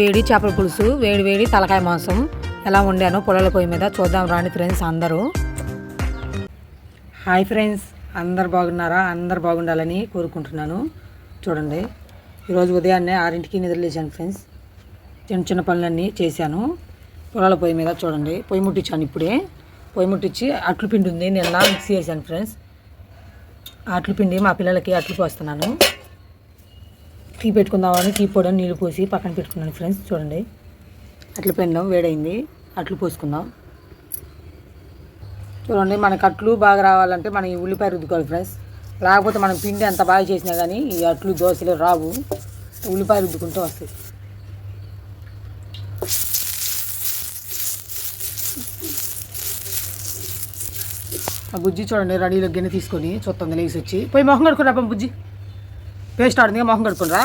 వేడి చేపల పులుసు వేడి వేడి తలకాయ మాంసం. ఎలా వండానో పొలాల పొయ్యి మీద చూద్దాం రాని ఫ్రెండ్స్ అందరూ. హాయ్ ఫ్రెండ్స్ అందరు బాగున్నారా? అందరు బాగుండాలని కోరుకుంటున్నాను. చూడండి ఈరోజు ఉదయాన్నే ఆరింటికి నిద్రలేసాను ఫ్రెండ్స్. చిన్న చిన్న పనులన్నీ చేశాను. పొలాల పొయ్యి మీద చూడండి పొయ్యి ముట్టించాను ఇప్పుడే. పొయ్యి ముట్టించి అట్లు పిండి ఉంది నిన్న మిక్సీ చేశాను ఫ్రెండ్స్. అట్లు పిండి మా పిల్లలకి అట్లు పోస్తున్నాను. టీ పెట్టుకుందామని టీ పొడి నీళ్ళు పోసి పక్కన పెట్టుకున్నాను ఫ్రెండ్స్ చూడండి. అట్లు పెండం వేడైంది. అట్లు పోసుకుందాం. చూడండి మనకు అట్లు బాగా రావాలంటే మనం ఈ ఉల్లిపాయ రుద్దుకోవాలి ఫ్రెండ్స్ లేకపోతే మనం పిండి ఎంత బాగా చేసినా కానీ ఈ అట్లు దోశలు రావు. ఉల్లిపాయ రుద్దుకుంటూ వస్తాయి. ఆ బుజ్జి చూడండి రెడీలో గిన్నె తీసుకొని చూస్తుంది లేసి వచ్చి. పోయి మొహం కడుకుని పా బుజ్జి. పేస్ట్ ఆడింది మొహం కడుకునరా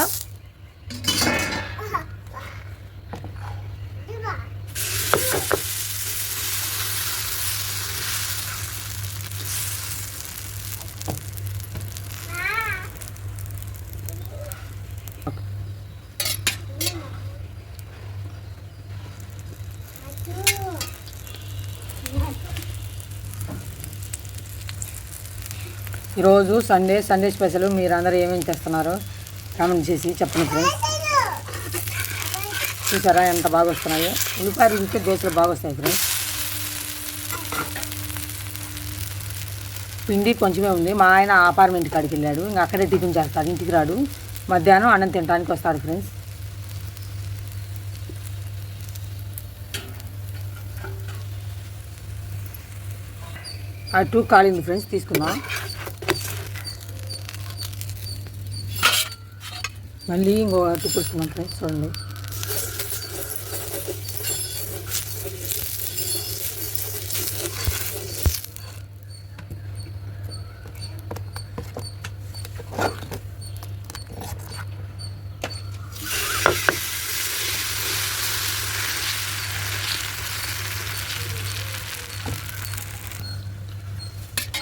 ఈరోజు సండే సండే స్పెషల్ మీరందరూ ఏమేమి చేస్తున్నారో కామెంట్ చేసి చెప్పండి ఫ్రెండ్స్ చూసారా ఎంత బాగా వస్తున్నాయో? ఉల్లిపాయలు ఉంటే దోశలు బాగా వస్తాయి ఫ్రెండ్స్ పిండి కొంచెమే ఉంది. మా ఆయన అపార్ట్మెంట్ కాడికి వెళ్ళాడు. ఇంకా అక్కడే టిఫిన్ చేస్తాడు. ఇంటికి రాడు. మధ్యాహ్నం అన్నం తినడానికి వస్తాడు ఫ్రెండ్స్ అటు కాలింది ఫ్రెండ్స్ తీసుకుందాం. మళ్ళీ ఇంకో అటు పుడుతున్నాం ఫ్రెండ్స్ చూడండి.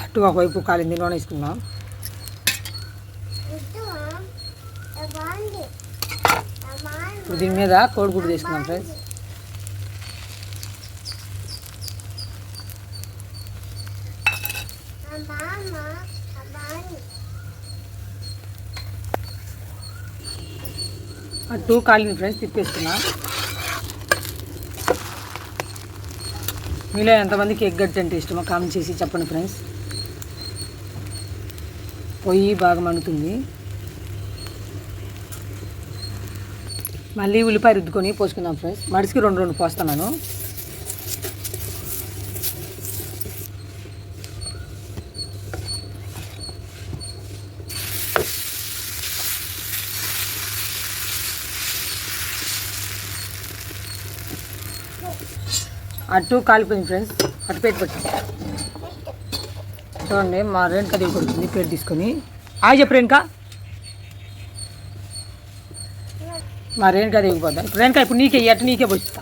అటు ఒకవైపు కాలింది నూనె వేసుకుందాం. ఇప్పుడు దీని మీద కోడిగుడ్డు తీసుకున్నాం ఫ్రెండ్స్. టూ కాలిని ఫ్రెండ్స్ తిప్పేసుకున్నా మీలో ఎంతమందికి ఎగ్ గడ్డి అంటే ఇష్టమో కామెంట్ చేసి చెప్పండి ఫ్రెండ్స్. పొయ్యి బాగా మండుతుంది. మళ్ళీ ఉల్లిపాయ రుద్దుకొని పోసుకుందాం ఫ్రెండ్స్. మడిసికి రెండు రెండు పోస్తున్నాను. అటు కాలిపోయింది ఫ్రెండ్స్. అటు పెట్టి. పెట్టండి చూడండి మా రేణుక దేవి కొడుతుంది పేరు తీసుకొని. ఆయ చెప్పు రేణుక. మా రేణుకా దేవికి పోద్దాం ఇప్పుడు ఇప్పుడు నీకే అటు నీకే పోస్తా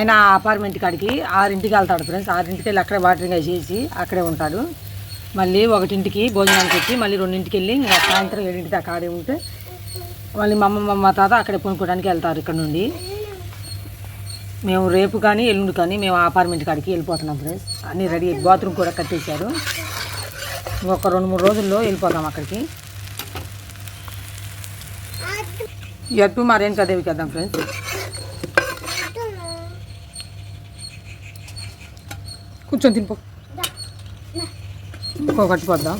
ఆయన అపార్ట్మెంట్ కాడికి ఆరింటికి వెళ్తాడు ఫ్రెండ్స్ ఆరింటికి వెళ్ళి అక్కడే వాటరింగ్ చేసి అక్కడే ఉంటాడు. మళ్ళీ ఒకటింటికి భోజనానికి వచ్చి మళ్ళీ రెండింటికి వెళ్ళి ఇంకా సాయంత్రం ఏడింటి దాకా ఆడే ఉంటే మళ్ళీ మా అమ్మ మా తాత అక్కడే కొనుక్కోవడానికి వెళ్తారు ఇక్కడ నుండి. మేము రేపు కానీ ఎల్లుండి కానీ మేము అపార్ట్మెంట్ కాడికి వెళ్ళిపోతున్నాం ఫ్రెండ్స్ అన్నీ రెడీ బాత్రూమ్ కూడా కట్టేశారు. ఒక రెండు మూడు రోజుల్లో వెళ్ళిపోతాం అక్కడికి. ఎట్టు మరేం రేణుకా కదా వెళ్దాం ఫ్రెండ్స్ కూర్చొని తినిపో. ఇంకో కట్టుకోద్దాం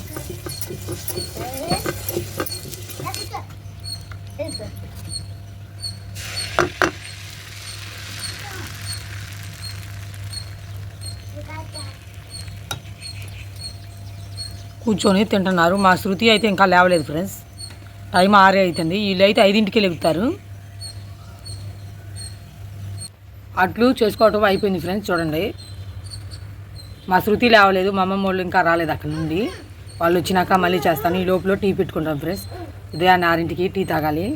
కూర్చొని తింటున్నారు. మా శృతి అయితే ఇంకా లేవలేదు ఫ్రెండ్స్. టైం ఆరే అవుతుంది వీళ్ళు అయితే ఐదింటికి లెగుతారు అట్లు చేసుకోవటం అయిపోయింది ఫ్రెండ్స్. చూడండి. మా శృతి లేవలేదు మా అమ్మమ్మ వాళ్ళు ఇంకా రాలేదు అక్కడ నుండి. వాళ్ళు వచ్చినాక మళ్ళీ చేస్తాను. ఈ లోపల టీ పెట్టుకుంటాం ఫ్రెండ్స్. ఉదయాన్నే ఆరింటికి టీ తాగాలి.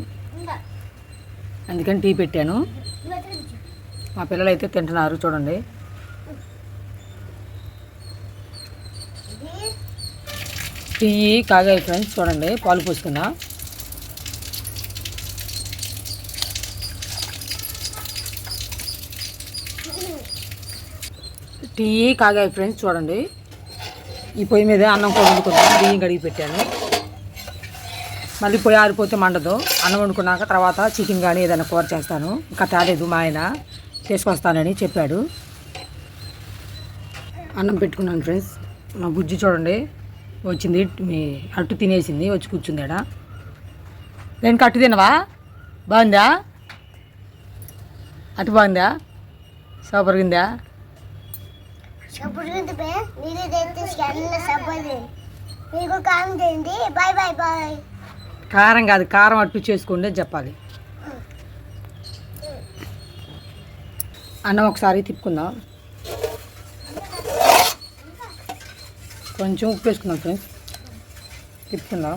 అందుకని టీ పెట్టాను. మా పిల్లలు అయితే తింటున్నారు చూడండి. టీ కాగాయి ఫ్రెండ్స్ చూడండి. పాలు పోసుకున్నా టీ కాగాయి ఫ్రెండ్స్ చూడండి. ఈ పొయ్యి మీద అన్నం కూడా వండుకున్నాను బియ్యం కడిగి పెట్టాను. మళ్ళీ పొయ్యి ఆరిపోతే మండదు. అన్నం వండుకున్నాక తర్వాత చికెన్ కానీ ఏదైనా కూర చేస్తాను. ఇంకా తేలేదు మా ఆయన. తీసుకొస్తానని చెప్పాడు. అన్నం పెట్టుకున్నాను ఫ్రెండ్స్. మా బుజ్జి చూడండి. వచ్చింది మీ అట్టు తినేసింది. వచ్చి కూర్చుంది ఆడ. నేను కట్టు తినవా? బాగుందా? అటు బాగుందా? సూపర్గా ఉందా? సపోర్ట్ బే మీరు తెస్తే స్కాన్లో సపోర్ట్ మీకు కారం చేయండి బాయ్ బాయ్ బాయ్. కారం కాదు కారం అట్టు చేసుకోండి అని చెప్పాలి. అన్నం ఒకసారి తిప్పుకుందాం. కొంచెం ఉప్పు వేసుకుందాం ఫ్రెండ్స్. తిప్పుకుందాం.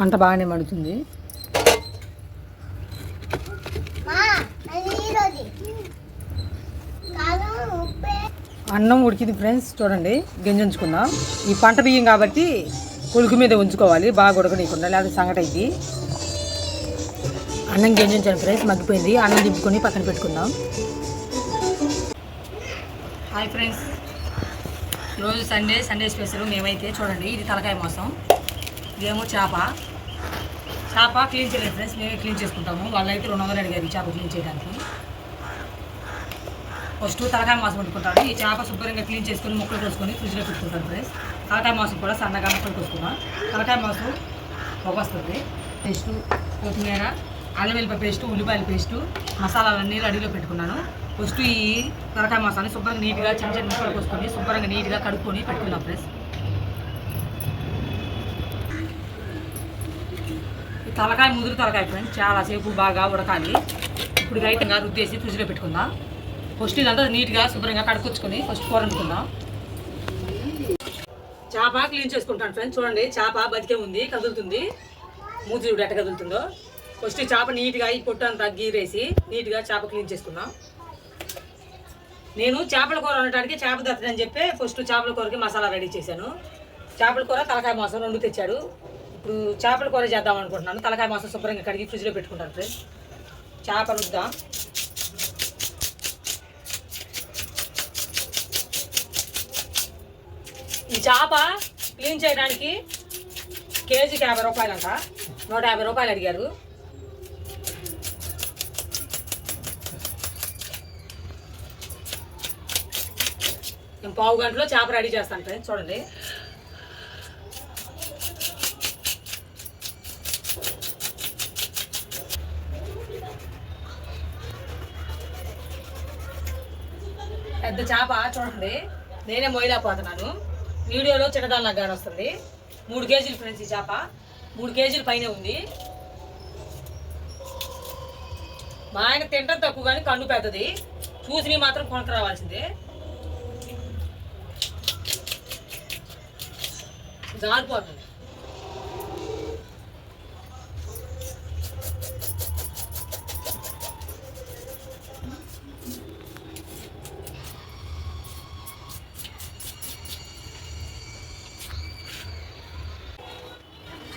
మంట బాగానే మండుతుంది అన్నం ఉడికింది ఫ్రెండ్స్ చూడండి గింజ ఉంచుకుందాం ఈ పంట బియ్యం కాబట్టి కొడుకు మీద ఉంచుకోవాలి బాగా ఉడకనీయకుండా లేకపోతే సంగటి అయింది అన్నం గింజించాను ఫ్రెండ్స్ మగ్గిపోయింది. అన్నం దింపుకొని పక్కన పెట్టుకుందాం. Hi friends. ఈరోజు సండే సండే స్పెషల్ మేమైతే చూడండి ఇది తలకాయ మోసం. ఇదేమో చేప. చేప క్లీన్ చేయలేదు ఫ్రెండ్స్ మేమే క్లీన్ చేసుకుంటాము. వాళ్ళైతే రెండు వందలు అడిగారు ఈ చేప క్లీన్ చేయడానికి. ఫస్ట్ తలకాయ మాసం వండుకుంటాను. ఈ చేప శుభ్రంగా క్లీన్ చేసుకొని ముక్కలు కోసుకొని ఫ్రిడ్జ్లో పెట్టుకుంటాను ఫ్రెండ్స్. తలకాయ మాసం కూడా సన్నగా ముక్కలు కోసుకున్నాం. తలకాయ మాసం వస్తుంది పేస్టు కొత్తిమీర అల్లం వెల్లిపాయ పేస్టు ఉల్లిపాయల పేస్టు మసాలాలన్నీ రెడీలో పెట్టుకున్నాను. ఫస్ట్ ఈ తలకాయ మాసాన్ని శుభ్రంగా నీట్గా చిన్న చిన్న ముక్కలు కోసుకొని శుభ్రంగా నీట్గా కడుక్కొని పెట్టుకున్నాం ఫ్రెండ్స్. తలకాయ ముదురు తలకాయ ఫ్రెండ్స్ చాలాసేపు బాగా ఉడకాలి. ఇప్పుడు అయితే రుద్దేసి ఫ్రిడ్జ్లో పెట్టుకుందాం. ఫస్ట్ ఇదంతా నీట్గా శుభ్రంగా కడుక్కొచ్చుకొని ఫస్ట్ కూర వండుకుందాం. చేప క్లీన్ చేసుకుంటాను ఫ్రెండ్స్ చూడండి చేప బతికే ఉంది కదులుతుంది. మూతి చూడు ఎట్ట కదులుతుందో. ఫస్ట్ చేప నీట్గా ఈ పొట్టు అంతా గీరేసి నీట్గా చేప క్లీన్ చేసుకుందాం. నేను చేపల కూర వండటానికి చేప దత్తని చెప్పి ఫస్ట్ చేపల కూరకి మసాలా రెడీ చేశాను. చేపల కూర తలకాయ మాసం రెండు తెచ్చాడు. ఇప్పుడు చేపల కూర చేద్దాం అనుకుంటున్నాను. తలకాయ మాసం శుభ్రంగా కడిగి ఫ్రిడ్జ్లో పెట్టుకుంటాను ఫ్రెండ్స్ చేప రుద్దాం. ఈ చేప క్లీన్ చేయడానికి కేజీకి యాభై రూపాయలంట. నూట యాభై రూపాయలు అడిగారు. నేను పావు గంటలో చేప రెడీ చేస్తాను ఫ్రెండ్స్ చూడండి. చూడండి. నేనే మొయిలా పోతున్నాను. వీడియోలో చిన్నదాని గాని వస్తుంది. మూడు కేజీలు ఫ్రెండ్స్ ఈ చేప. మూడు కేజీల పైన ఉంది. మా ఆయన తింటం తక్కువ కానీ కన్ను పెద్దది. చూసి మాత్రం కొనక రావాల్సిందే. జారిపోతుంది.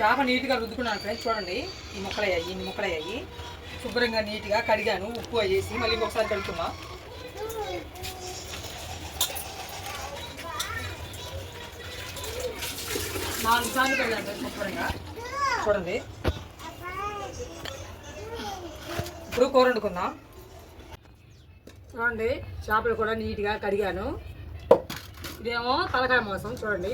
చేప నీట్గా రుద్దుకున్నాను ఫ్రెండ్స్ చూడండి ఈ ముక్కలు అయ్యాయి ఇన్ని ముక్కలు అయ్యాయి శుభ్రంగా నీట్గా కడిగాను ఉప్పు వేసి మళ్ళీ ఒకసారి కడుక్కున్నా నాలుగు సార్లు కడిగాను ఫ్రెండ్స్ శుభ్రంగా. చూడండి. ఇప్పుడు కూర వండుకుందాం. చూడండి చేపలు కూడా నీట్గా కడిగాను. ఇదేమో తలకాయ మాంసం చూడండి.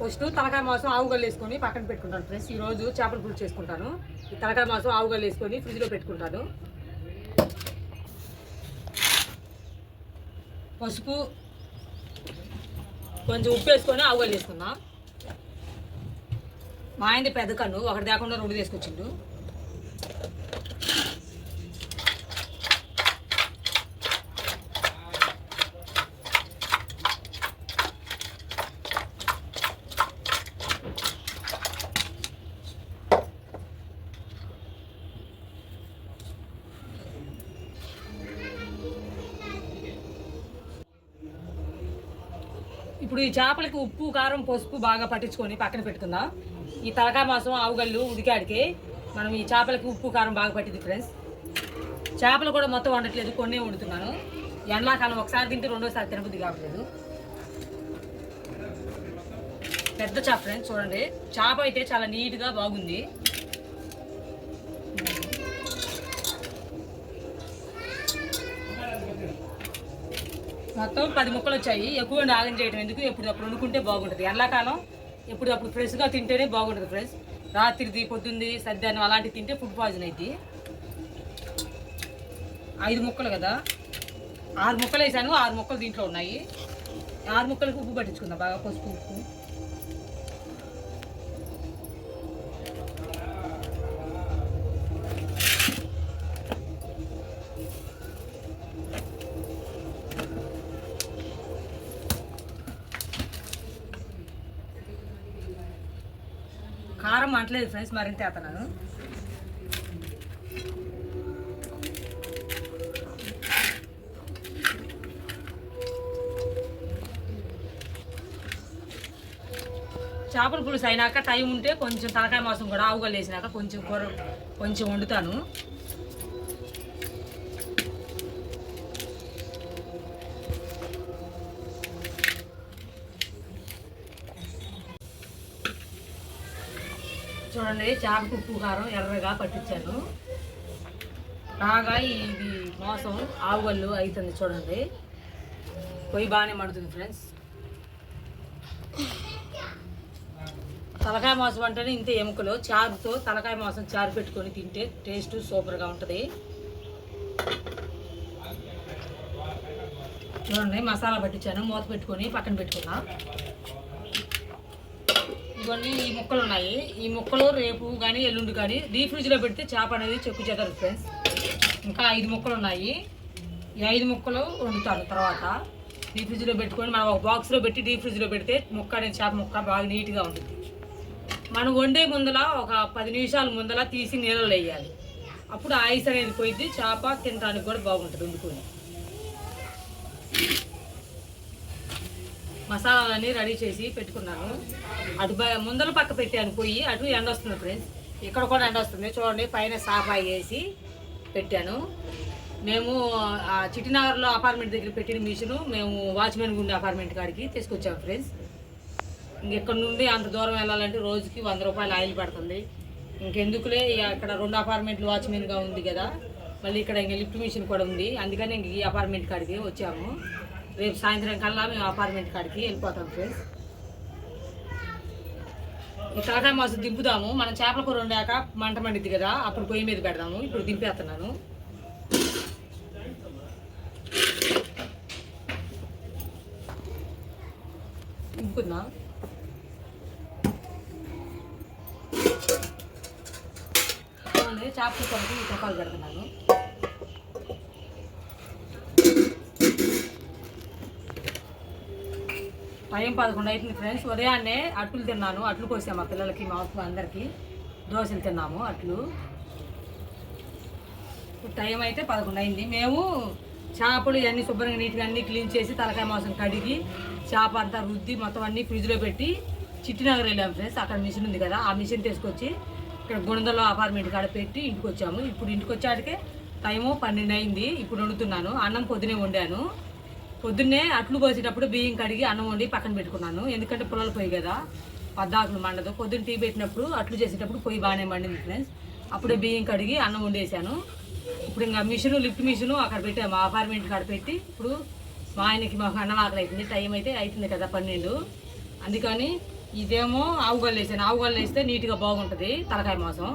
ఫస్ట్ తలకాయ మాంసం ఆవు వేసుకొని పక్కన పెట్టుకుంటాను ఫ్రెండ్స్ ఈరోజు చేపల పులుసు చేసుకుంటాను. ఈ తలకాయ మాంసం ఆవు వేసుకొని ఫ్రిడ్జ్లో పెట్టుకుంటాను. పసుపు కొంచెం ఉప్పు వేసుకొని ఆవుగల్లు వేసుకుందాం. మా ఆయనది పెద్ద కన్ను ఒకటి లేకుండా రెండు తీసుకొచ్చిండు ఇప్పుడు ఈ చేపలకి ఉప్పు కారం పసుపు బాగా పట్టించుకొని పక్కన పెట్టుకుందాం. ఈ తలకాయ మాసం ఆవుగళ్ళు ఉడికాడికి మనం ఈ చేపలకి ఉప్పు కారం బాగా పట్టింది ఫ్రెండ్స్ చేపలు కూడా మొత్తం వండట్లేదు కొన్నే వండుతున్నాను. ఎండాకాలం ఒకసారి తింటే రెండోసారి తినబుద్ధి కావట్లేదు. పెద్ద చేప ఫ్రెండ్స్ చూడండి. చేప అయితే చాలా నీట్గా బాగుంది. మొత్తం పది ముక్కలు వచ్చాయి. ఎక్కువ ఆగం చేయడం ఎందుకు? ఎప్పుడప్పుడు వండుకుంటే బాగుంటుంది. ఎండాకాలం ఎప్పుడప్పుడు ఫ్రెష్గా తింటేనే బాగుంటుంది ఫ్రెష్. రాత్రిది పొద్దుంది సద్యాన్ని అలాంటివి తింటే ఫుడ్ పాయిజన్ అయింది ఐదు ముక్కలు కదా? ఆరు ముక్కలు వేసాను. ఆరు ముక్కలు దీంట్లో ఉన్నాయి. ఆరు ముక్కలకు ఉప్పు పట్టించుకుందాం. బాగా పసుపు ఉప్పు. కారం అంటలేదు ఫ్రెండ్స్ మరింత అతను. చేపల పులుసు అయినాక టైం ఉంటే కొంచెం తలకాయ మాసం కూడా ఆవుగా వేసినాక కొంచెం కూర కొంచెం వండుతాను. చూడండి చేపకు ఉప్పు కారం ఎర్రగా పట్టించాను. బాగా ఇది మోసం ఆవుగల్లు అవుతుంది చూడండి. పొయ్యి బాగానే మండుతుంది ఫ్రెండ్స్. తలకాయ మాంసం అంటేనే ఇంత ఎముకలు. చారుతో తలకాయ మాంసం చారు పెట్టుకొని తింటే టేస్ట్ సూపర్గా ఉంటుంది. చూడండి మసాలా పట్టించాను. మూత పెట్టుకొని పక్కన పెట్టుకున్నా ఇదిగోండి ఈ ముక్కలు ఉన్నాయి ఈ ముక్కలు రేపు కానీ ఎల్లుండి కానీ డీ ఫ్రిడ్జ్లో పెడితే చేప అనేది చెక్కు చేతారు ఫ్రెండ్స్. ఇంకా ఐదు ముక్కలు ఉన్నాయి ఈ ఐదు ముక్కలు వండుతాను తర్వాత. డీ ఫ్రిడ్జ్లో పెట్టుకొని మనం ఒక బాక్స్లో పెట్టి డీ ఫ్రిడ్జ్లో పెడితే ముక్క అనేది చేప ముక్క బాగా నీట్గా ఉంటుంది. మనం వండే ముందల ఒక పది నిమిషాల ముందల తీసి నీళ్ళలో వేయాలి. అప్పుడు ఐస్ అనేది పోయిద్ది చేప తినడానికి కూడా బాగుంటుంది వండుకొని. మసాలాలన్నీ రెడీ చేసి పెట్టుకున్నాను. అటు ముందల పక్క పెట్టాను పోయి అటు ఎండ వస్తుంది ఫ్రెండ్స్. ఇక్కడ కూడా ఎండ వస్తుంది. చూడండి పైన సాఫాయి వేసి పెట్టాను. మేము ఆ చిట్టినగర్లో అపార్ట్మెంట్ దగ్గర పెట్టిన మిషను మేము వాచ్మెన్ గుండె అపార్ట్మెంట్ కాడికి తీసుకొచ్చాము ఫ్రెండ్స్. ఇంకెక్కడ నుండి అంత దూరం వెళ్ళాలంటే రోజుకి వంద రూపాయలు ఆయిల్ పడుతుంది. ఇంకెందుకులే ఇక ఇక్కడ రెండు అపార్ట్మెంట్లు వాచ్మెన్గా ఉంది కదా. మళ్ళీ ఇక్కడ ఇంక లిఫ్ట్ మిషన్ కూడా ఉంది. అందుకని ఇంక ఈ అపార్ట్మెంట్ కాడికి వచ్చాము. రేపు సాయంత్రం కల్లా మేము అపార్ట్మెంట్ కాడికి వెళ్ళిపోతాం ఫ్రెండ్స్ ఈ తలకాయ మాసం దింపుదాము. మనం చేపల కూర వండాక మంట మండిద్ది కదా అప్పుడు పొయ్యి మీద పెడదాము. ఇప్పుడు దింపేస్తున్నాను. దింపుకుందాం చూడండి చేప కూరకి ఈ పెడుతున్నాను. టైం పదకొండు అవుతుంది ఫ్రెండ్స్. ఉదయాన్నే అట్లు తిన్నాను. అట్లు కోసాము మా పిల్లలకి మా అందరికీ. దోశలు తిన్నాము అట్లు. టైం అయితే పదకొండు అయింది. మేము చేపలు ఇవన్నీ శుభ్రంగా నీట్గా అన్నీ క్లీన్ చేసి తలకాయ మాంసం కడిగి చేప అంతా రుద్ది మొత్తం అన్నీ ఫ్రిడ్జ్లో పెట్టి చిట్టినగర్ వెళ్ళాము ఫ్రెండ్స్. అక్కడ మిషన్ ఉంది కదా ఆ మిషన్ తీసుకొచ్చి ఇక్కడ గుణదలో అపార్ట్మెంట్ కాడ పెట్టి ఇంటికి వచ్చాము. ఇప్పుడు ఇంటికి వచ్చాడికే టైము పన్నెండు అయింది. ఇప్పుడు వండుతున్నాను. అన్నం పొద్దునే వండాను. పొద్దున్నే అట్లు పోసేటప్పుడు బియ్యం కడిగి అన్నం వండి పక్కన పెట్టుకున్నాను. ఎందుకంటే పొలాలు పొయ్యి కదా పద్దాకులు మండదు. పొద్దున్న టీ పెట్టినప్పుడు అట్లు చేసేటప్పుడు పొయ్యి బాగానే మండింది ఫ్రెండ్స్ అప్పుడే బియ్యం కడిగి అన్నం వండేసాను ఇప్పుడు ఇంకా మిషను లిఫ్ట్ మిషను అక్కడ పెట్టాము అపార్ట్మెంట్ కాడ పెట్టి ఇప్పుడు మా ఆయనకి మాకు అన్నం ఆకలి అవుతుంది టైం అయితే అవుతుంది కదా పన్నెండు. అందుకని ఇదేమో ఆవుగల్లు వేసాను. ఆవుగల్లు వేస్తే నీట్గా బాగుంటుంది తలకాయ మాసం.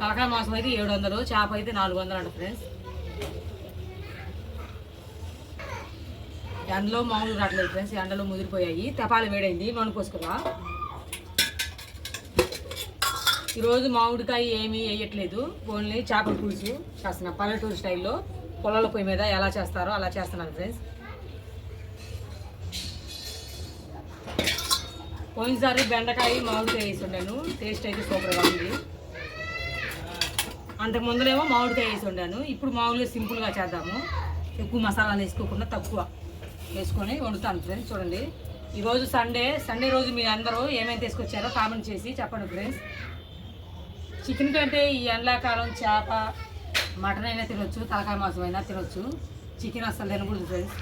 తలకాయ మాసం అయితే ఏడు వందలు చేప అయితే నాలుగు వందలు అంట ఫ్రెండ్స్ ఎండలో మామూలు రావట్లేదు ఫ్రెండ్స్ ఎండలో ముదిరిపోయాయి. తపాలు వేడైంది నూనె పోసుకున్నా ఈరోజు మామిడికాయ ఏమీ వేయట్లేదు ఓన్లీ చేపల పులుసు చేస్తున్నా. పల్లెటూరు స్టైల్లో పొలాల పొయ్యి మీద ఎలా చేస్తారో అలా చేస్తున్నాను ఫ్రెండ్స్. పోయినసారి బెండకాయ మామిడికాయ వేసి ఉండాను. టేస్ట్ అయితే సూపర్గా ఉంది. అంతకు ముందులేమో మామిడికాయ వేసి ఉండాను. ఇప్పుడు మామూలుగా సింపుల్గా చేద్దాము. ఎక్కువ మసాలాలు వేసుకోకుండా తక్కువ. వేసుకొని వండుతాను ఫ్రెండ్స్ చూడండి. ఈరోజు సండే సండే రోజు మీరు అందరూ ఏమేమి తీసుకొచ్చారో కామెంట్ చేసి చెప్పండి ఫ్రెండ్స్ చికెన్ కంటే ఈ ఎండాకాలం చేప మటన్ అయినా తినొచ్చు తలకాయ మాంసం అయినా తినొచ్చు. చికెన్ అస్సలు తినకూడదు ఫ్రెండ్స్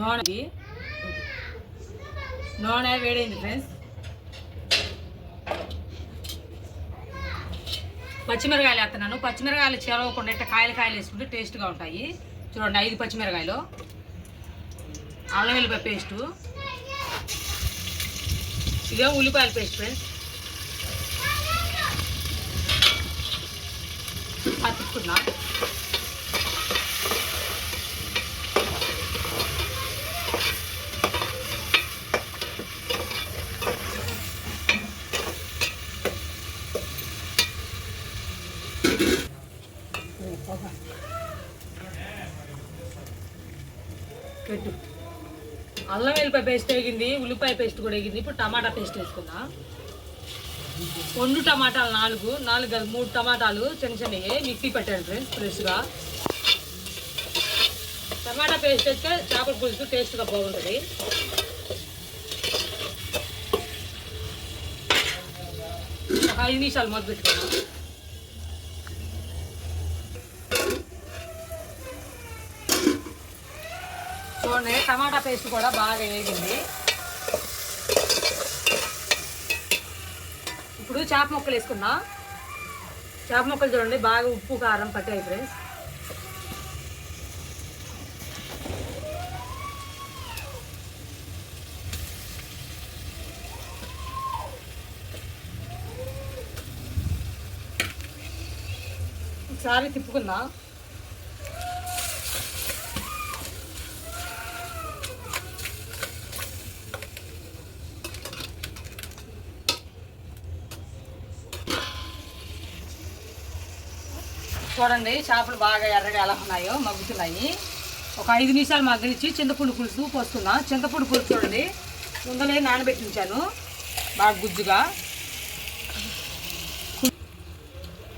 నూనెకి నూనె వేడైంది ఫ్రెండ్స్ పచ్చిమిరకాయలు వేస్తున్నాను. పచ్చిమిరకాయలు చెలవకుండా ఇట్లా కాయలు కాయలు వేసుకుంటే టేస్ట్గా ఉంటాయి. చూడండి ఐదు పచ్చిమిరకాయలు. అల్లం వెల్లిపాయ పేస్టు. ఇదే ఉల్లిపాయల పేస్ట్ ఫ్రెండ్స్. పట్టుకున్నా పెట్టు అల్లం పేస్ట్ వేగింది ఉల్లిపాయ పేస్ట్ కూడా వేగింది. ఇప్పుడు టమాటా పేస్ట్ వేసుకుందా. రెండు టమాటాలు నాలుగు నాలుగు కాదు మూడు టమాటాలు చిన్న చిన్నవి మిక్సీ పెట్టాను ఫ్రెండ్స్ ఫ్రెష్గా టమాటా పేస్ట్ వేస్తే చేపల పులుసు టేస్ట్గా బాగుంటుంది. ఒక ఐదు నిమిషాలు మొదలు పెట్టుకున్నాం చూడండి టమాటా పేస్ట్ కూడా బాగా వేగింది. ఇప్పుడు చేప ముక్కలు వేసుకున్నా. చేప ముక్కలు చూడండి బాగా ఉప్పు కారం పట్టాయి ఫ్రెండ్స్ ఒకసారి తిప్పుకుందాం. చూడండి చేపలు బాగా ఎర్రగా ఎలా ఉన్నాయో మగ్గుతున్నాయి. ఒక ఐదు నిమిషాలు మగ్గనిచ్చి చింతపండు పులుసు పోసుకున్నా చింతపండు పులుసు చూడండి ముందలే నానబెట్టి ఉంచాను బాగా గుజ్జుగా.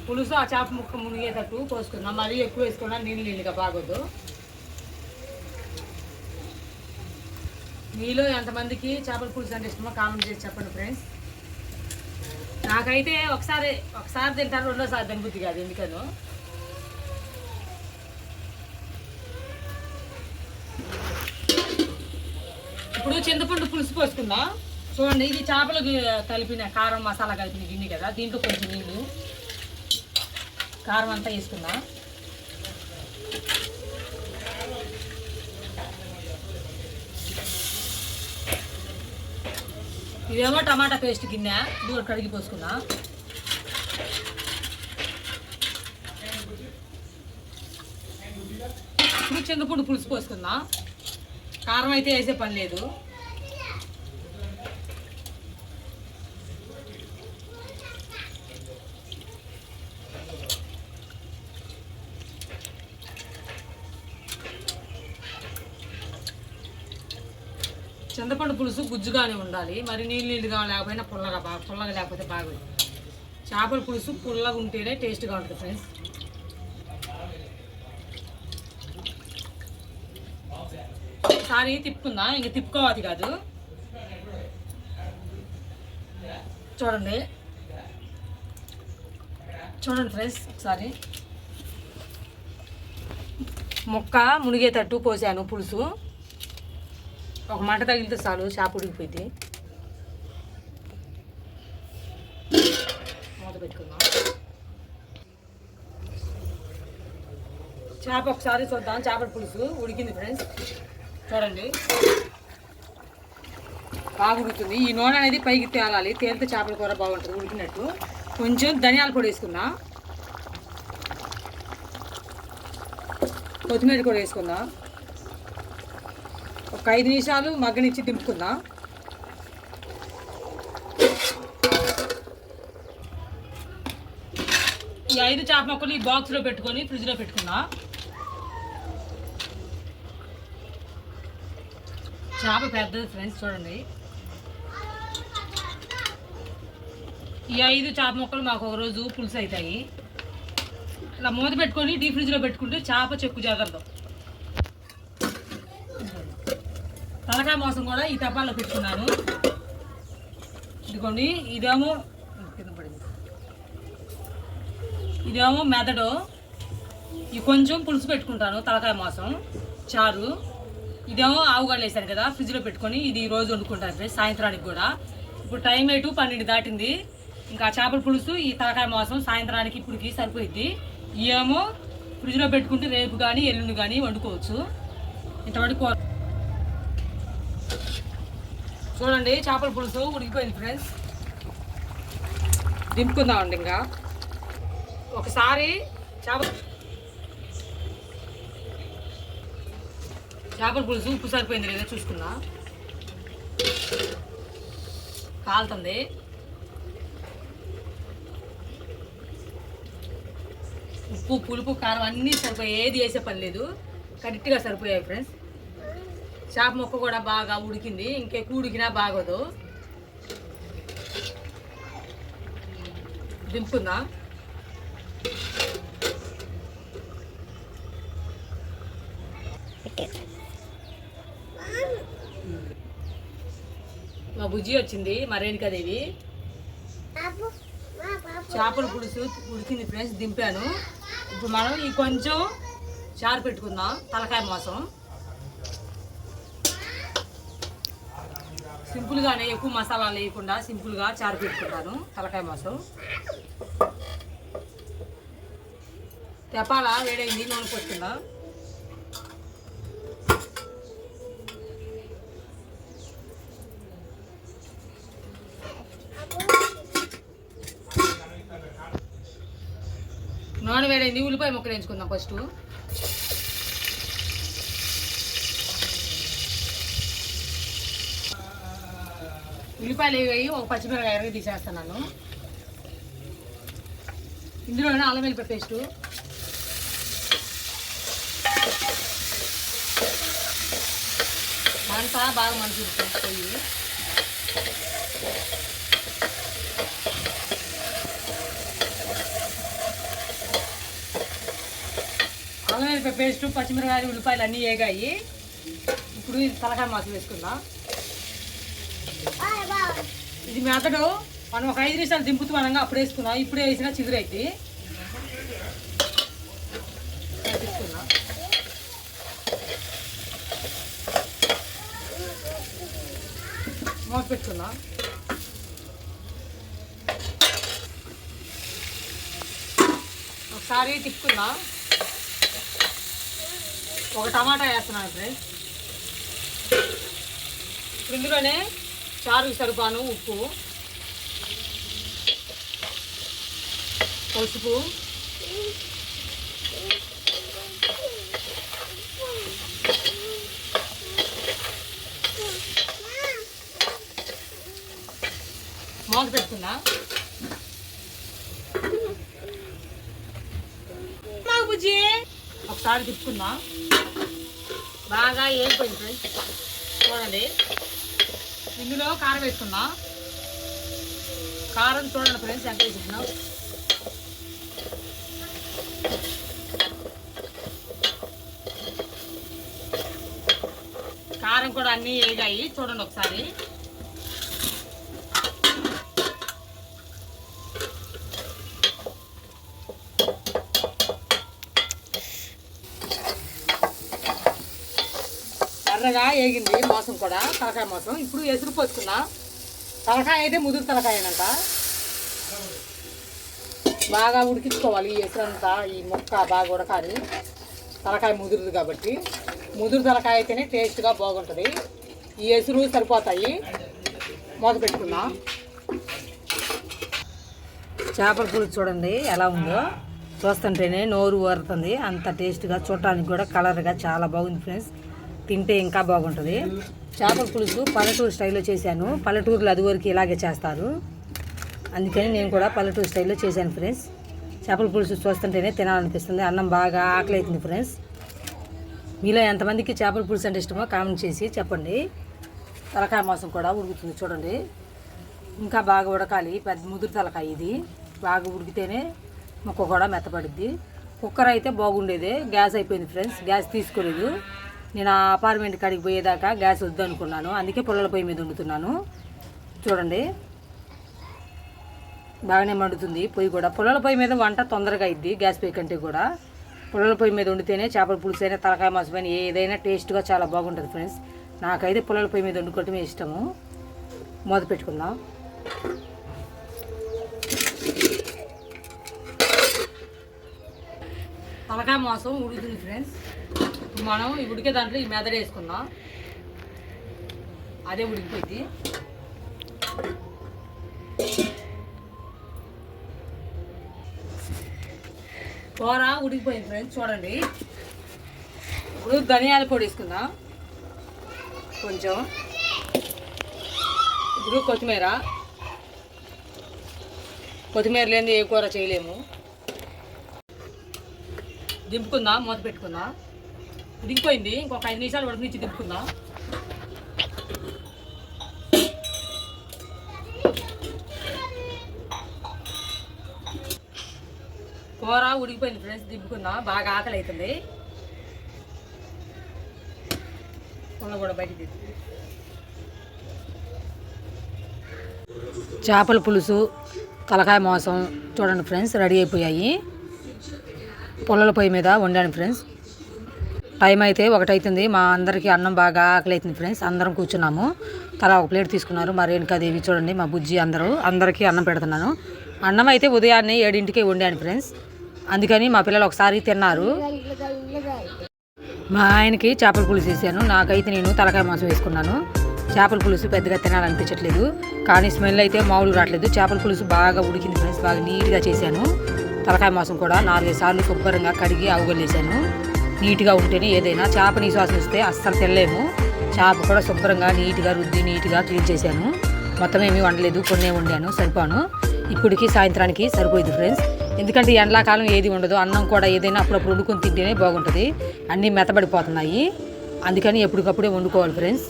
పులుసు ఆ చేప ముక్క మునిగేటట్టు పోసుకున్నా మరీ ఎక్కువ వేసుకున్నా నీళ్ళు నీళ్ళుగా బాగోదు. మీలో ఎంతమందికి చేపల పులుసు అంటే ఇష్టమో కామెంట్ చేసి చెప్పండి ఫ్రెండ్స్. నాకైతే ఒకసారి ఒకసారి తింటాను రెండోసారి తినబుద్ధి కాదు ఎందుకనో. ఇప్పుడు చింతపండు పులుసు పోసుకుందాం. చూడండి ఇది చేపలు కలిపిన కారం మసాలా కలిపిన గిన్నె కదా దీంట్లో కొంచెం నీళ్ళు కారం అంతా వేసుకుందాం. ఇదేమో టమాటా పేస్ట్ గిన్నె ఇది కూడా కడిగి పోసుకుందాం. ఇప్పుడు చింతపండు పులుసు పోసుకుందాం. కారం అయితే వేసే పని లేదు. చింతపండు పులుసు గుజ్జుగానే ఉండాలి. మరి నీళ్ళు నీళ్ళుగా లేకపోయినా పుల్లగా బాగా పుల్లగా లేకపోతే బాగోదు. చేపల పులుసు పుల్లగా ఉంటేనే టేస్ట్గా ఉంటుంది ఫ్రెండ్స్. ఒకసారి తిప్పుకుందా. ఇంక తిప్పుకోవాలి కాదు. చూడండి. చూడండి ఫ్రెండ్స్ ఒకసారి. ముక్క మునిగేటట్టు పోసాను పులుసు. ఒక మంట తగిలితే చాలు చేప ఉడికిపోయింది మూత పెట్టుకుందాం. చేప ఒకసారి చూద్దాం చేపల పులుసు ఉడికింది ఫ్రెండ్స్ చూడండి. బాగా ఉడుకుతుంది. ఈ నూనె అనేది పైకి తేలాలి. తేలితే చేపల కూర బాగుంటుంది ఉడికినట్టు. కొంచెం ధనియాల పొడి వేసుకుందాం? కొత్తిమీర కూడా వేసుకుందాం? ఒక ఐదు నిమిషాలు మగ్గనిచ్చి దింపుకుందాం. ఈ ఐదు చేప మొక్కలు ఈ బాక్స్లో పెట్టుకొని ఫ్రిడ్జ్లో పెట్టుకుందాం. చేప పెద్దది ఫ్రెండ్స్ చూడండి. ఈ ఐదు చేప మొక్కలు మాకు ఒకరోజు పులుసు అవుతాయి ఇలా మూత పెట్టుకొని డీ ఫ్రిడ్జ్లో పెట్టుకుంటే చేప చెక్కు చేదరదాం తలకాయ మోసం కూడా ఈ తపాల్లో పెట్టుకున్నాను. ఇదిగోండి ఇదేమో కింద పడింది. ఇదేమో మెదడు. ఇది కొంచెం పులుసు పెట్టుకుంటాను తలకాయ మాసం. చారు. ఇదేమో ఆవుగడ్డలు వేసాను కదా ఫ్రిడ్జ్లో పెట్టుకొని ఇది రోజు వండుకుంటాను ఫ్రెండ్స్ సాయంత్రానికి కూడా. ఇప్పుడు టైం ఎటు పన్నెండు దాటింది. ఇంకా చేపల పులుసు ఈ తలకాయ మాసం సాయంత్రానికి ఇప్పటికి సరిపోయిద్ది. ఇవేమో ఫ్రిడ్జ్లో పెట్టుకుంటే రేపు కానీ ఎల్లుండి కానీ వండుకోవచ్చు. ఇంతవరకు చూడండి చేపల పులుసు ఉడికిపోయింది ఫ్రెండ్స్ దింపుకుందామండి ఇంకా. ఒకసారి చేప చేపల పులుసు ఉప్పు సరిపోయింది లేదా చూసుకుందా? కాలుతుంది. ఉప్పు పులుపు కారం అన్నీ సరిపోయాయి ఏది వేసే పని లేదు. కరెక్ట్గా సరిపోయాయి ఫ్రెండ్స్ చేప ముక్క కూడా బాగా ఉడికింది ఇంకెక్కువ ఉడికినా బాగోదు. దింపుకుందాం. మా బుజ్జి వచ్చింది మా రేణుకాదేవి బాబు చేపల పులుసు ఉడికింది ఫ్రెండ్స్ దింపాను. ఇప్పుడు మనం ఈ కొంచెం చారు పెట్టుకుందాం తలకాయ మాసం. సింపుల్గానే ఎక్కువ మసాలాలు వేయకుండా సింపుల్గా చారు పెట్టుకుంటాను. తలకాయ మాసం. తెపాల వేడైంది. నూనె పోసుకుందాం. నూనె వేడైంది. ఉల్లిపాయ ముక్కలు వేయించుకుందాం ఫస్ట్. ఉల్లిపాయలు వేయి ఒక పచ్చిమిరపకాయ ఎరగ తీసేస్తున్నాను ఇందులోనే అల్లం వెల్లిపాయ పేస్టు. మంట బాగా మంచి పోయి అల్లం వెల్లిపాయ పేస్ట్ పచ్చిమిరకాయలు ఉల్లిపాయలు అన్నీ వేగాయి ఇప్పుడు తలకాయ మాసం వేసుకుందాం. ఇది మెతడు మనం ఒక ఐదు నిమిషాలు దింపుతూ అప్పుడు వేసుకున్నాం. ఇప్పుడు వేసినా చిగురైతే. తీసుకున్నా మూత ఒకసారి తిప్పుకుందాం. ఒక టమాటా వేస్తున్నాను ఫ్రెండ్స్. ఇప్పుడు ఇందులోనే చారు సరిపాను ఉప్పు పసుపు మాకు పెట్టుకుందా? మాకు బుజ్జి ఒకసారి తిప్పుకుందా? బాగా ఏం ఫ్రెండ్స్. చూడండి. ఇందులో కారం వేసుకుందాం. కారం చూడండి ఫ్రెండ్స్ ఎంత వేసుకున్నాం? కారం కూడా అన్నీ వేగాయి. చూడండి ఒకసారి. ఎర్రగా వేగింది మోసం కూడా తలకాయ మోసం. ఇప్పుడు ఎసురు పోసుకున్నా తలకాయ అయితే ముదురు తలకాయనంట బాగా ఉడికించుకోవాలి ఈ ఎసురంతా ఈ ముక్క బాగా ఉడకాలి. తలకాయ ముదురుది కాబట్టి. ముదురు తలకాయ అయితేనే టేస్ట్గా బాగుంటుంది. ఈ ఎసురు సరిపోతాయి. మూత పెట్టుకుందాం చేపల పులుసు చూడండి ఎలా ఉందో. చూస్తుంటేనే నోరు ఊరుతుంది. అంత టేస్ట్గా చూడటానికి కూడా కలర్గా చాలా బాగుంది ఫ్రెండ్స్. తింటే ఇంకా బాగుంటుంది. చేపల పులుసు పల్లెటూరు స్టైల్లో చేశాను. పల్లెటూరులో అది వరకు ఇలాగే చేస్తారు. అందుకని నేను కూడా పల్లెటూరు స్టైల్లో చేశాను ఫ్రెండ్స్. చేపల పులుసు చూస్తుంటేనే తినాలనిపిస్తుంది. అన్నం బాగా ఆకలి అవుతుంది ఫ్రెండ్స్. మీలో ఎంతమందికి చేపల పులుసు అంటే ఇష్టమో కామెంట్ చేసి చెప్పండి. తలకాయ మాంసం కూడా ఉడుకుతుంది చూడండి. ఇంకా బాగా ఉడకాలి. పెద్ద ముదురు తలకాయ ఇది. బాగా ఉడికితేనే ముక్క కూడా మెత్తపడుద్ది. కుక్కర్ అయితే బాగుండేది. గ్యాస్ అయిపోయింది ఫ్రెండ్స్. గ్యాస్ తీసుకోలేదు. నేను ఆ అపార్ట్మెంట్ కాడికి పోయేదాకా గ్యాస్ వద్దు అనుకున్నాను అందుకే పుల్లల పొయ్యి మీద వండుతున్నాను. చూడండి. బాగానే మండుతుంది పొయ్యి కూడా. పుల్లల పొయ్యి మీద వంట తొందరగా అయింది గ్యాస్ పొయ్యి కంటే కూడా. పుల్లల పొయ్యి మీద వండితేనే చేపల పులుసు అయినా తలకాయ మాసమైన ఏదైనా టేస్ట్గా చాలా బాగుంటుంది ఫ్రెండ్స్ నాకైతే పుల్లల పొయ్యి మీద వండుకోవటమే ఇష్టము. మొదలు పెట్టుకుందాం. తలకాయ మాంసం ఉడుతుంది ఫ్రెండ్స్ మనం ఈ ఉడికే దాంట్లో ఈ మెదడు వేసుకుందాం. అదే ఉడికిపోయింది. కూర ఉడికిపోయింది ఫ్రెండ్స్ చూడండి. ఇప్పుడు ధనియాల పొడి వేసుకుందాం. కొంచెం. ఇప్పుడు కొత్తిమీర. కొత్తిమీర లేని ఏ కూర చేయలేము. దింపుకుందాం మూత పెట్టుకుందాం. దిగిపోయింది. ఇంకొక ఐదు నిమిషాలు ఉడకనిచ్చి దింపుకుందాం కూర ఉడికిపోయింది ఫ్రెండ్స్ దింపుకుందాం బాగా ఆకలి అవుతుంది కూడా బయట చేపల పులుసు తలకాయ మాంసం చూడండి ఫ్రెండ్స్ రెడీ అయిపోయాయి. పుల్లల పొయ్యి మీద వండాను ఫ్రెండ్స్ టైం అయితే ఒకటైతుంది. మా అందరికీ అన్నం బాగా ఆకలి అవుతుంది ఫ్రెండ్స్. అందరం కూర్చున్నాము. తలా ఒక ప్లేట్ తీసుకున్నారు. మా ఇవి చూడండి మా బుజ్జి అందరూ. అందరికీ అన్నం పెడుతున్నాను. అన్నం అయితే ఉదయాన్నే ఏడింటికే వండాను ఫ్రెండ్స్. అందుకని మా పిల్లలు ఒకసారి తిన్నారు. మా ఆయనకి చేపల పులుసు వేసాను. నాకైతే నేను తలకాయ మాంసం వేసుకున్నాను. చేపల పులుసు పెద్దగా తినాలనిపించట్లేదు. కానీ స్మెల్ అయితే మామూలు రావట్లేదు. చేపల పులుసు బాగా ఉడికింది ఫ్రెండ్స్. బాగా నీట్గా చేశాను. తలకాయ మాంసం కూడా నాలుగైదు సార్లు శుభ్రంగా కడిగి అవగలేసాను నీట్గా ఉంటేనే ఏదైనా. చేప నీ వస్తే అస్సలు తెల్లలేము చేప కూడా శుభ్రంగా నీట్గా రుద్ది నీట్గా క్లీన్ చేశాను. మొత్తం ఏమీ వండలేదు కొన్నే వండాను సరిపోను. ఇప్పటికి సాయంత్రానికి సరిపోయింది ఫ్రెండ్స్. ఎందుకంటే ఎండాకాలం ఏది ఉండదు అన్నం కూడా ఏదైనా అప్పుడప్పుడు వండుకొని తింటేనే బాగుంటుంది. అన్నీ మెత్తబడిపోతున్నాయి. అందుకని ఎప్పటికప్పుడే వండుకోవాలి ఫ్రెండ్స్.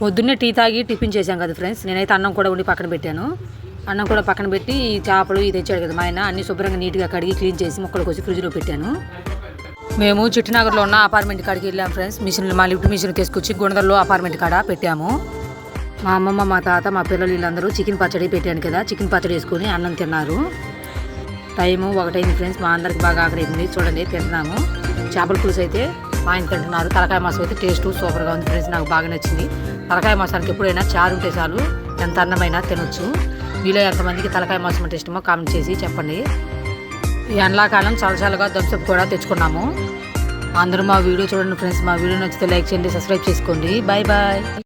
పొద్దున్నే టీ తాగి టిఫిన్ చేశాం కదా ఫ్రెండ్స్. నేనైతే అన్నం కూడా ఉండి పక్కన పెట్టాను. అన్నం కూడా పక్కన పెట్టి ఈ చేపలు ఇది తెచ్చాడు కదా మా ఆయన. అన్ని శుభ్రంగా నీట్గా కడిగి క్లీన్ చేసి మొక్కలు కోసి ఫ్రిడ్జ్లో పెట్టాను. మేము చిట్టినగర్లో ఉన్న అపార్ట్మెంట్ కాడికి వెళ్ళాం ఫ్రెండ్స్ మిషన్ మా లిఫ్ట్ మిషన్ తీసుకొచ్చి గుండర్లో అపార్ట్మెంట్ కాడ పెట్టాము. మా అమ్మమ్మ మా తాత మా పిల్లలు వీళ్ళందరూ చికెన్ పచ్చడి పెట్టాను కదా చికెన్ పచ్చడి వేసుకొని అన్నం తిన్నారు. టైము ఒకటైంది ఫ్రెండ్స్ మా అందరికి బాగా ఆకలింది. చూడండి తింటున్నాము. చేపల పులుసు అయితే మా ఆయన తింటున్నారు. తలకాయ మాసం అయితే టేస్ట్ సూపర్గా ఉంది ఫ్రెండ్స్ నాకు బాగా నచ్చింది. తలకాయ మాసానికి ఎప్పుడైనా చారు ఉంటే చాలు ఎంత అన్నమైనా తినొచ్చు. మీలో ఎంతమందికి తలకాయ మాసం అంటే ఇష్టమో కామెంట్ చేసి చెప్పండి. ఎండాకాలం చాలా చాలాగా దమ్సప్ కూడా తెచ్చుకున్నాము. అందరూ మా వీడియో చూడండి ఫ్రెండ్స్. మా వీడియో నచ్చితే లైక్ చేయండి సబ్స్క్రైబ్ చేసుకోండి. Bye bye.